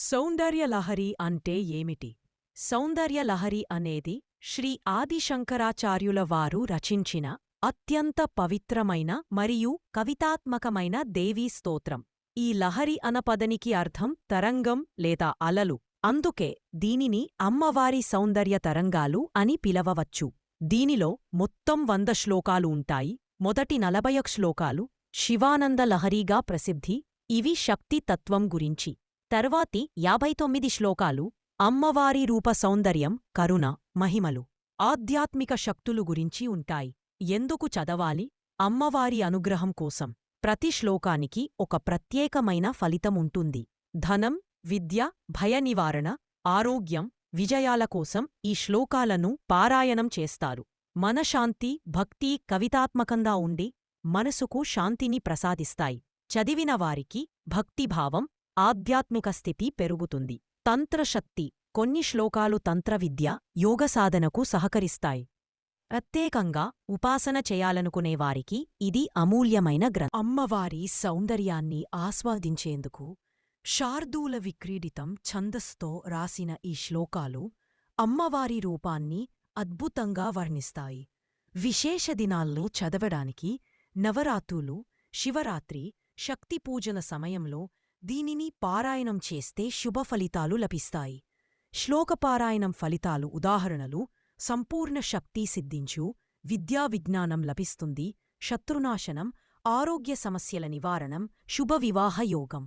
సౌందర్యలహరి అంటే ఏమిటి? సౌందర్యలహరి అనేది శ్రీ ఆదిశంకరాచార్యుల వారు రచించిన అత్యంత పవిత్రమైన మరియు కవితాత్మకమైన దేవీ స్తోత్రం. ఈ లహరి అనపదనికి అర్థం తరంగం లేదా అలలు. అందుకే దీనిని అమ్మవారి సౌందర్య తరంగాలు అని పిలవవచ్చు. దీనిలో మొత్తం వంద శ్లోకాలు ఉంటాయి. మొదటి నలభయ శ్లోకాలు శివానంద లహరీగా ప్రసిద్ధి. ఇవి శక్తి తత్వం గురించి. తర్వాతి యాభై తొమ్మిది శ్లోకాలు అమ్మవారి రూప సౌందర్యం కరుణ మహిమలు ఆధ్యాత్మిక శక్తులు గురించి ఉంటాయి. ఎందుకు చదవాలి? అమ్మవారి అనుగ్రహం కోసం ప్రతి శ్లోకానికి ఒక ప్రత్యేకమైన ఫలితముంటుంది ధనం విద్య భయనివారణ ఆరోగ్యం విజయాల కోసం ఈ శ్లోకాలను పారాయణం చేస్తారు. మనశాంతి భక్తి కవితాత్మకంగా ఉండి మనసుకు శాంతిని ప్రసాదిస్తాయి. చదివిన వారికి భక్తిభావం ఆధ్యాత్మిక స్థితి పెరుగుతుంది. తంత్రశక్తి కొన్ని శ్లోకాలు తంత్రవిద్య యోగసాధనకు సహకరిస్తాయి. ప్రత్యేకంగా ఉపాసన చేయాలనుకునేవారికి ఇది అమూల్యమైన గ్రంథం. అమ్మవారి సౌందర్యాన్ని ఆస్వాదించేందుకు శార్దూల విక్రీడితం ఛందస్తో రాసిన ఈ శ్లోకాలు అమ్మవారి రూపాన్ని అద్భుతంగా వర్ణిస్తాయి. విశేష దినాల్లో చదవడానికి నవరాత్రులు శివరాత్రి శక్తిపూజన సమయంలో దీనిని పారాయణం చేస్తే శుభ ఫలితాలు లభిస్తాయి శ్లోకపారాయణం ఫలితాలు ఉదాహరణలు సంపూర్ణ శక్తి సిద్ధించు విద్యా విజ్ఞానం లభిస్తుంది శత్రునాశనం ఆరోగ్య సమస్యల నివారణం శుభ వివాహ యోగం.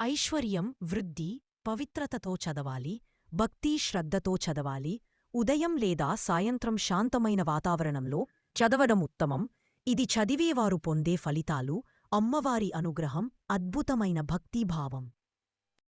ఐశ్వర్యం వృద్ధి పవిత్రతతో చదవాలి భక్తి శ్రద్ధతో చదవాలి ఉదయం లేదా సాయంత్రం శాంతమైన వాతావరణంలో చదవడం ఉత్తమం ఇది చదివేవారు పొందే ఫలితాలు అమ్మవారి అనుగ్రహం అద్భుతమైన భక్తిభావం.